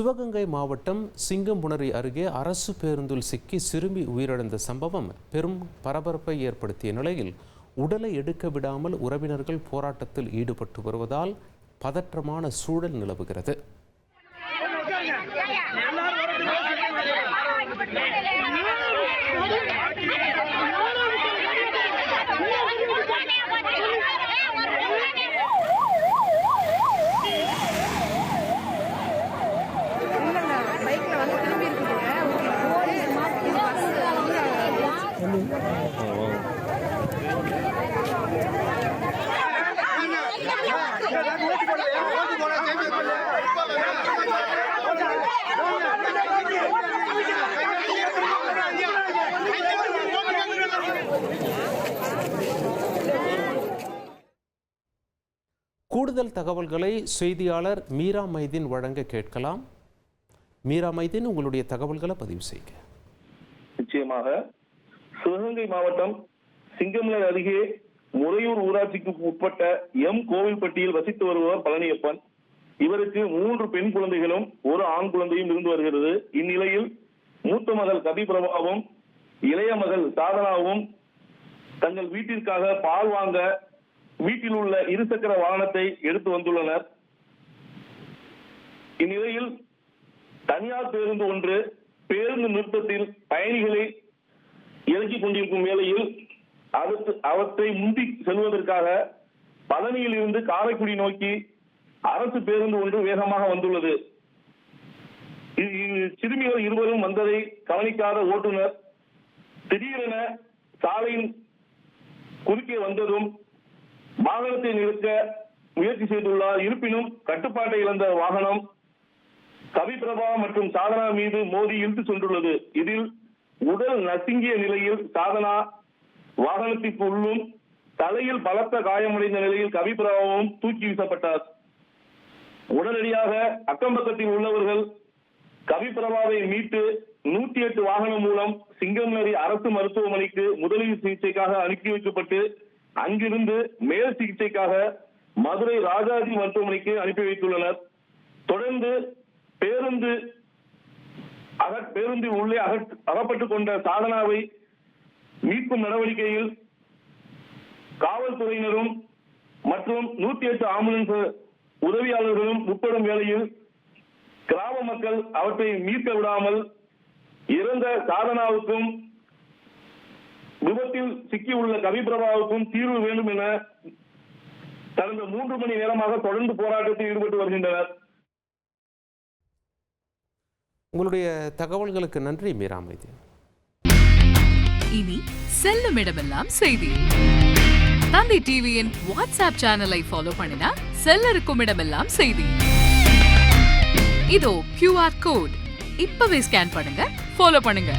சிவகங்கை மாவட்டம் சிங்கம்புணரி அருகே அரசு பேருந்தில் சிக்கி சிறுமி உயிரிழந்த சம்பவம் பெரும் பரபரப்பை ஏற்படுத்திய நிலையில் உடலை எடுக்க விடாமல் உறவினர்கள் போராட்டத்தில் ஈடுபட்டு வருவதால் பதற்றமான சூழல் நிலவுகிறது கூடுதல் தகவல்களை செய்தியாளர் மீரா மைதீன் வழங்க கேட்கலாம். மீரா மைதீன் உங்களுடைய தகவல்களை பதிவு செய்க. நிச்சயமாக சிவகங்கை மாவட்டம் சிங்கமலை அருகே முறையூர் ஊராட்சிக்கு உட்பட்ட எம் கோவில்பட்டியில் வசித்து வருபவர் பழனியப்பன். இவருக்கு மூன்று பெண் குழந்தைகளும் ஒரு ஆண் குழந்தையும் இருந்து வருகிறது. இந்நிலையில் மூத்த மகள் கவி பிரபாவும் இளைய மகள் சாதனாவும் தங்கள் வீட்டிற்காக பால் வாங்க வீட்டில் உள்ள இருசக்கர வாகனத்தை எடுத்து வந்துள்ளனர். இந்நிலையில் தனியார் பேருந்து ஒன்று பேருந்து நிறுத்தத்தில் பயணிகளை இறக்கிக் கொண்டிருக்கும் வேளையில் அடுத்து அவற்றை முந்தி செல்வதற்காக பழனியில் இருந்து காரைக்குடி நோக்கி அரசு பேருந்து ஒன்று வேகமாக வந்துள்ளது. இ- சிறுமிகள் இருவரும் வந்ததை கவனிக்காத ஓட்டுநர் திடீரென சாலையின் குறுக்கே வந்ததும் வாகனத்தை நிறுத்த முயற்சி செய்துள்ளார். இருப்பினும் கட்டுப்பாட்டை இழந்த வாகனம் கவிப்பிரபா மற்றும் சாதனா மீது மோதி இழுத்து சென்றுள்ளது. இதில் உடல் நசுங்கிய நிலையில் சாதனா வாகனத்திற்கு உள்ளும் தலையில் பலத்த காயமடைந்த நிலையில் கவிபிரபாவும் தூக்கி வீசப்பட்டார். உடனடியாக அக்கம்பக்கத்தில் உள்ளவர்கள் கவிபிரபாவை மீட்டு நூத்தி எட்டு வாகனம் மூலம் சிங்கம்நரி அரசு மருத்துவமனைக்கு முதலீடு சிகிச்சைக்காக அனுப்பி வைக்கப்பட்டு அங்கிருந்து மேல் சிகிச்சைக்காக மதுரை ராஜாஜி மருத்துவமனைக்கு அனுப்பி வைத்துள்ளனர். தொடர்ந்து பேருந்து அகற் பேருந்தில் உள்ளே அகற் அகப்பட்டுக் கொண்ட சாதனாவை மீட்கும் நடவடிக்கையில் காவல்துறையினரும் மற்றும் நூத்தி எட்டு ஆம்புலன்ஸ் உதவியாளர்களும் உட்படும் வேளையில் கிராம மக்கள் அவற்றை மீட்க விடாமல் இறந்த சாதனாவுக்கும் விபத்தில் சிக்கியுள்ள கவிபிரபாவுக்கும் தீர்வு வேண்டும் என கடந்த மூன்று மணி நேரமாக தொடர்ந்து போராட்டத்தில் ஈடுபட்டு வருகின்றனர். உங்களுடைய தகவல்களுக்கு நன்றி மீரா மைதீன் இனி செல்லும் இடமெல்லாம் செய்தி. தந்தி டிவியின் வாட்ஸ்அப் சேனலை ஃபாலோ பண்ணினா செல்ல இருக்கும் இடமெல்லாம் செய்தி. இதோ கியூஆர் கோட் இப்பவே ஸ்கேன் பண்ணுங்க ஃபாலோ பண்ணுங்க.